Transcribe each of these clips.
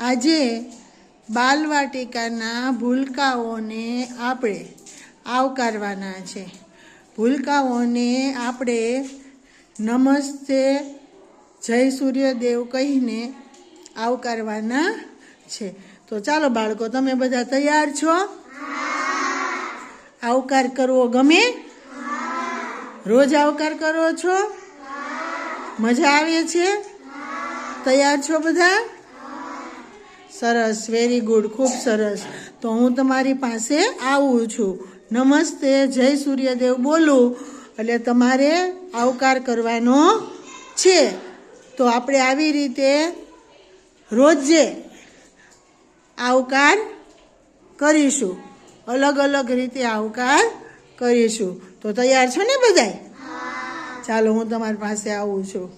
આજે બાલવાટિકાના ભૂલકાઓને આપણે આવકારવાના છે. ભૂલકાઓને આપણે નમસ્તે જય સૂર્યદેવ કહીને આવકારવાના છે. તો ચાલો બાળકો, તમે બધા તૈયાર છો? આવકાર કરવો ગમે? રોજ આવકાર કરો છો? મજા આવે છે? તૈયાર છો બધા? સરસ વેરી ગુડ ખૂબ સરસ. તો હું તમારી પાસે આવું છું. નમસ્તે જય સૂર્યદેવ બોલું. એટલે તમારે આવકાર કરવાનો છે. તો આપણે આવી રીતે રોજે આવકાર કરીશું. અલગ અલગ રીતે આવકાર કરીશું. તો તૈયાર છો ને બધાય? ચાલો હું તમારી પાસે આવું છું.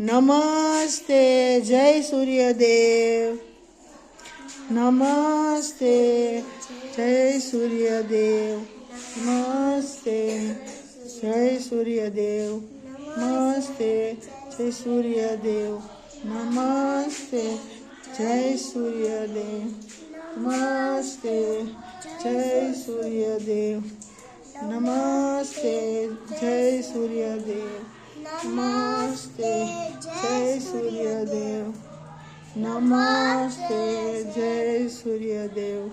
નમસ્તે જય સૂર્યદેવ. નમસ્તે જય સૂર્યદેવ નમસ્તે જય સૂર્યદેવ નમસ્તે જય સૂર્યદેવ નમસ્તે જય સૂર્યદેવ નમસ્તે જય સૂર્યદેવ નમસ્તે જય સૂર્યદેવ નમસ્તે જય સૂર્યદેવ નમસ્તે જય સૂર્યદેવ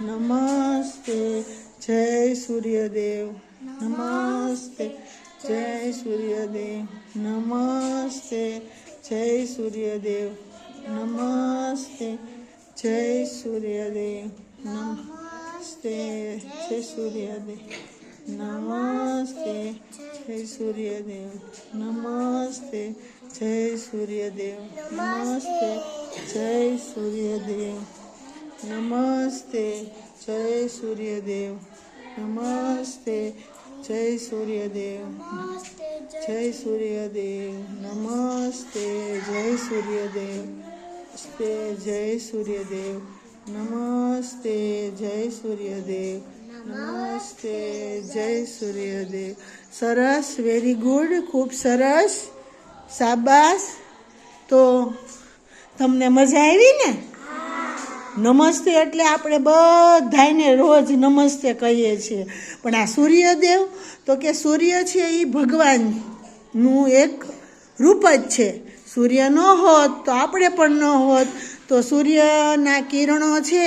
નમસ્તે જય સૂર્યદેવ નમસ્તે જય સૂર્યદેવ નમસ્તે જય સૂર્યદેવ નમસ્તે જય સૂર્યદેવ નમસ્તે જય સૂર્યદેવ નમસ્તે જય સૂર્યદેવ નમસ્તે जय सूर्यदेव। नमस्ते। जय सूर्यदेव। नमस्ते। जय सूर्यदेव। नमस्ते। जय सूर्यदेव। जय सूर्यदेव। नमस्ते। जय सूर्यदेव। नमस्ते। जय सूर्यदेव। नमस्ते। जय सूर्यदेव। નમસ્તે જય સૂર્યદેવ सरस वेरी गुड खूब सरस। શાબાશ. તો તમને મજા આવી ને? નમસ્તે એટલે આપણે બધાને રોજ નમસ્તે કહીએ છીએ. પણ આ સૂર્યદેવ, તો કે સૂર્ય છે એ ભગવાનનું એક રૂપ જ છે. સૂર્ય ન હોત તો આપણે પણ ન હોત. તો સૂર્યના કિરણો છે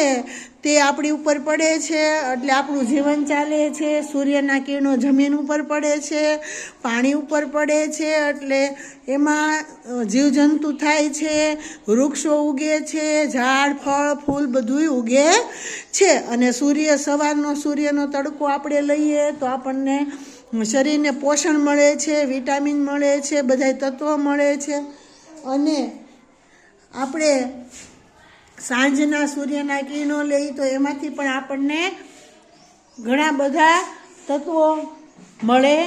તે આપણી ઉપર પડે છે, એટલે આપણું જીવન ચાલે છે. સૂર્યના કિરણો જમીન ઉપર પડે છે, પાણી ઉપર પડે છે, એટલે એમાં જીવજંતુ થાય છે, વૃક્ષો ઉગે છે, ઝાડ, ફળ, ફૂલ બધુંય ઉગે છે. અને સૂર્ય, સવારનો સૂર્યનો તડકો આપણે લઈએ તો આપણને શરીરને પોષણ મળે છે, વિટામિન મળે છે બધા તત્વો મળે છે. અને આપણે સાંજના સૂર્યના કિરણો લઈ તો એમાંથી પણ આપણને ઘણા બધા તત્વો મળે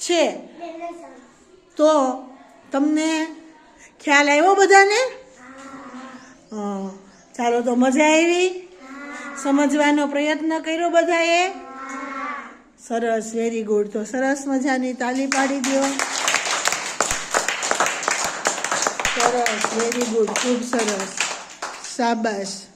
છે. તો તમને ખ્યાલ આવ્યો બધાને? ચાલો તો મજા આવી. સમજવાનો પ્રયત્ન કર્યો બધાએ. સરસ વેરી ગુડ તો સરસ મજાની તાલી પાડી દો. સરસ વેરી ગુડ ખૂબ સરસ. sabas.